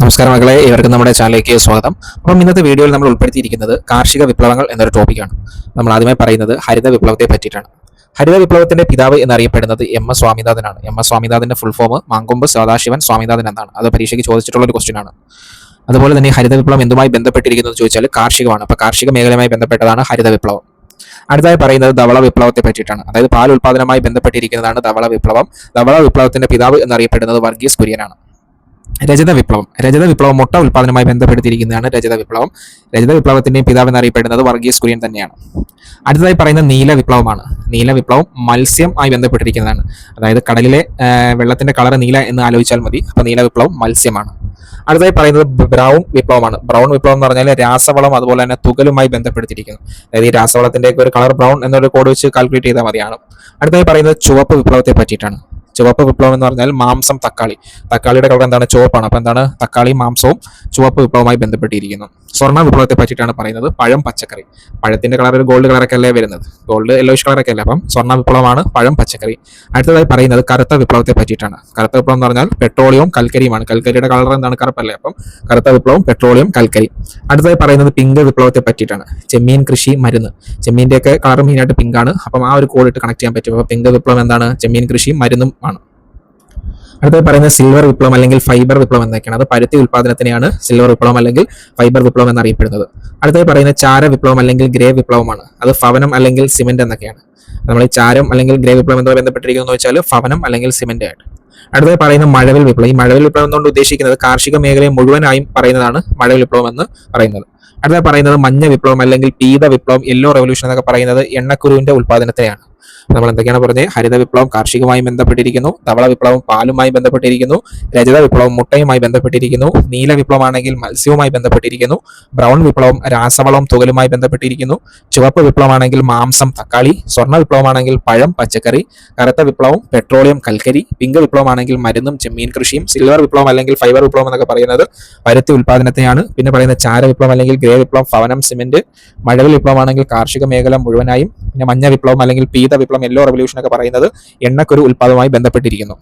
നമസ്കാരം മകളെ ഇവർക്ക് നമ്മുടെ ചാനലിലേക്ക് സ്വാഗതം. അപ്പം ഇന്നത്തെ വീഡിയോയിൽ നമ്മൾ ഉൾപ്പെടുത്തിയിരിക്കുന്നത് കാർഷിക വിപ്ലവങ്ങൾ എന്നൊരു ടോപ്പിക്കാണ് നമ്മൾ ആദ്യമായി പറയുന്നത് ഹരിത വിപ്ലവത്തെ പറ്റിയിട്ടാണ്. ഹരിത വിപ്ലവത്തിന്റെ പിതാവ് എന്നറിയപ്പെടുന്നത് എം എസ് സ്വാമിനാഥനാണ്. എം എസ് സ്വാമിനാഥന്റെ ഫുൾ ഫോം മാങ്കൊമ്പ് സദാശിവൻ സ്വാമിനാഥൻ എന്നാണ്. അത് പരീക്ഷയ്ക്ക് ചോദിച്ചിട്ടുള്ള ഒരു ക്വസ്റ്റ്യൻ ആണ്. അതുപോലെ തന്നെ ഹരിത വിപ്ലവം എന്തുമായി ബന്ധപ്പെട്ടിരിക്കുന്നു എന്ന് ചോദിച്ചാൽ കാർഷികമാണ്. അപ്പോൾ കാർഷിക മേഖലയുമായി ബന്ധപ്പെട്ടതാണ് ഹരിത വിപ്ലവം. അടുത്തായി പറയുന്നത് ധവള വിപ്ലവത്തെ പറ്റിയിട്ടാണ്. അതായത് പാൽ ഉൽപാദനവുമായി ബന്ധപ്പെട്ടിരിക്കുന്നതാണ് ധവള വിപ്ലവം. ധവള വിപ്ലവത്തിന്റെ പിതാവ് എന്നറിയപ്പെടുന്നത് വർഗീസ് കുര്യനാണ്. രജത വിപ്ലവം. രജത വിപ്ലവം മുട്ട ഉൽപാദനവുമായി ബന്ധപ്പെടുത്തിയിരിക്കുന്നതാണ് രജത വിപ്ലവം. രജത വിപ്ലവത്തിന്റെയും പിതാവ് എന്നറിയപ്പെടുന്നത് വർഗീസ് കുര്യൻ തന്നെയാണ്. അടുത്തതായി പറയുന്ന നീല വിപ്ലവമാണ്. നീല വിപ്ലവം മത്സ്യം ആയി ബന്ധപ്പെട്ടിരിക്കുന്നതാണ്. അതായത് കടലിലെ വെള്ളത്തിന്റെ കളർ നീല എന്ന് ആലോചിച്ചാൽ മതി. അപ്പൊ നീല വിപ്ലവം മത്സ്യമാണ്. അടുത്തതായി പറയുന്നത് ബ്രൗൺ വിപ്ലവമാണ്. ബ്രൗൺ വിപ്ലവം എന്ന് പറഞ്ഞാൽ രാസവളം അതുപോലെ തന്നെ തുകലുമായി ബന്ധപ്പെടുത്തിയിരിക്കുന്നു. അതായത് ഈ രാസവളത്തിന്റെ ഒരു കളർ ബ്രൗൺ എന്നൊരു കോഡ് വെച്ച് കാൽക്കുലേറ്റ് ചെയ്താൽ മതിയാണ്. അടുത്തതായി പറയുന്നത് ചുവപ്പ് വിപ്ലവത്തെ പറ്റിയിട്ടാണ്. ചുവപ്പ് വിപ്ലവം എന്ന് പറഞ്ഞാൽ മാംസം തക്കാളി. തക്കാളിയുടെ കളർ എന്താണ്? ചുവപ്പാണ്. അപ്പൊ എന്താണ്? തക്കാളി മാംസവും ചുവപ്പ് വിപ്ലവവുമായി ബന്ധപ്പെട്ടിരിക്കുന്നു. സ്വർണ വിപ്ലവത്തെ പറ്റിയിട്ടാണ് പറയുന്നത്. പഴം പച്ചക്കറി. പഴത്തിന്റെ കളർ ഒരു ഗോൾഡ് കളറൊക്കെ അല്ലേ വരുന്നത്? ഗോൾഡ് യെല്ലോയിഷ് കളറൊക്കെ അല്ലേ? അപ്പം സ്വർണ വിപ്ലവമാണ് പഴം പച്ചക്കറി. അടുത്തതായി പറയുന്നത് കറുത്ത വിപ്ലവത്തെ പറ്റിയിട്ടാണ്. കറുത്ത വിപ്ലവം എന്ന് പറഞ്ഞാൽ പെട്രോളിയവും കൽക്കരിയുമാണ്. കൽക്കരിയുടെ കളർ എന്താണ്? കറുപ്പല്ലേ? അപ്പം കറുത്ത വിപ്ലവം പെട്രോളിയം കൽക്കരി. അടുത്തതായി പറയുന്നത് പിങ്ക് വിപ്ലവത്തെ പറ്റിയിട്ടാണ്. ചെമ്മീൻ കൃഷി മരുന്ന്. ചെമ്മീന്റെ ഒക്കെ കളർ മെയിനായിട്ട് പിങ്കാണ് അപ്പം ആ ഒരു കോഡ് ഇട്ട് കണക്ട് ചെയ്യാൻ പറ്റും. അപ്പോൾ പിങ്ക് വിപ്ലവം എന്താണ്? ചെമ്മീൻ കൃഷി മരുന്നും അടുത്തത് പറയുന്നത് സിൽവർ വിപ്ലവം അല്ലെങ്കിൽ ഫൈബർ വിപ്ലവം എന്നൊക്കെയാണ്. അത് പരുത്തി ഉൽപാദനത്തിനെയാണ് സിൽവർ വിപ്ലവം അല്ലെങ്കിൽ ഫൈബർ വിപ്ലവം എന്നറിയപ്പെടുന്നത്. അടുത്തത് പറയുന്ന ചാര വിപ്ലവം അല്ലെങ്കിൽ ഗ്രേ വിപ്ലവമാണ്. അത് ഭവനം അല്ലെങ്കിൽ സിമെന്റ് എന്നൊക്കെയാണ്. നമ്മൾ ഈ ചാരം അല്ലെങ്കിൽ ഗ്രേ വിപ്ലവം എന്തുമായി ബന്ധപ്പെട്ടിരിക്കുന്നു വെച്ചാൽ ഭവനം അല്ലെങ്കിൽ സിമെന്റ് ആയിട്ട്. അടുത്തത് പറയുന്ന മഴവിൽ വിപ്ലവം. ഈ മഴവിൽ വിപ്ലവം എന്നുകൊണ്ട് ഉദ്ദേശിക്കുന്നത്? കാർഷിക മേഖലയെ മുഴുവനായും പറയുന്നതാണ് മഴവിൽ വിപ്ലവം എന്ന് പറയുന്നത്. അടുത്ത പറയുന്നത് മഞ്ഞ വിപ്ലവം അല്ലെങ്കിൽ പീത വിപ്ലവം യെല്ലോ റെവല്യൂഷൻ എന്നൊക്കെ പറയുന്നത് എണ്ണക്കുരുവിന്റെ ഉൽപ്പാദനത്തെയാണ് നമ്മൾ എന്തൊക്കെയാണ് പറഞ്ഞത് ഹരിത വിപ്ലവം കാർഷികമായി ബന്ധപ്പെട്ടിരിക്കുന്നു. ധവള വിപ്ലവം പാലുമായി ബന്ധപ്പെട്ടിരിക്കുന്നു. രജത വിപ്ലവം മുട്ടയുമായി ബന്ധപ്പെട്ടിരിക്കുന്നു. നീല വിപ്ലവമാണെങ്കിൽ മത്സ്യവുമായി ബന്ധപ്പെട്ടിരിക്കുന്നു. ബ്രൗൺ വിപ്ലവം രാസവളവും തുകലുമായി ബന്ധപ്പെട്ടിരിക്കുന്നു. ചുവപ്പ് വിപ്ലവമാണെങ്കിൽ മാംസം തക്കാളി. സ്വർണ വിപ്ലവമാണെങ്കിൽ പഴം പച്ചക്കറി. കറുത്ത വിപ്ലവം പെട്രോളിയം കൽക്കരി. പിങ്ക് വിപ്ലവമാണെങ്കിൽ മരുന്നും ചെമ്മീൻ കൃഷിയും. സിൽവർ വിപ്ലവം അല്ലെങ്കിൽ ഫൈബർ വിപ്ലവം എന്നൊക്കെ പറയുന്നത് പരുത്തി ഉൽപ്പാദനത്തെയാണ്. പിന്നെ പറയുന്ന ചാര വിപ്ലവം അല്ലെങ്കിൽ ഗ്രേ വിപ്ലവം ഭവനം സിമെന്റ്. മഴവിൽ വിപ്ലവമാണെങ്കിൽ കാർഷിക മേഖല മുഴുവനായും. പിന്നെ മഞ്ഞ വിപ്ലവം അല്ലെങ്കിൽ പീത വിപ്ലവം യെല്ലോ റെവല്യൂഷൻ ഒക്കെ പറയുന്നത് എണ്ണക്കൊരു ഉൽപ്പാദനവുമായി ബന്ധപ്പെട്ടിരിക്കുന്നു.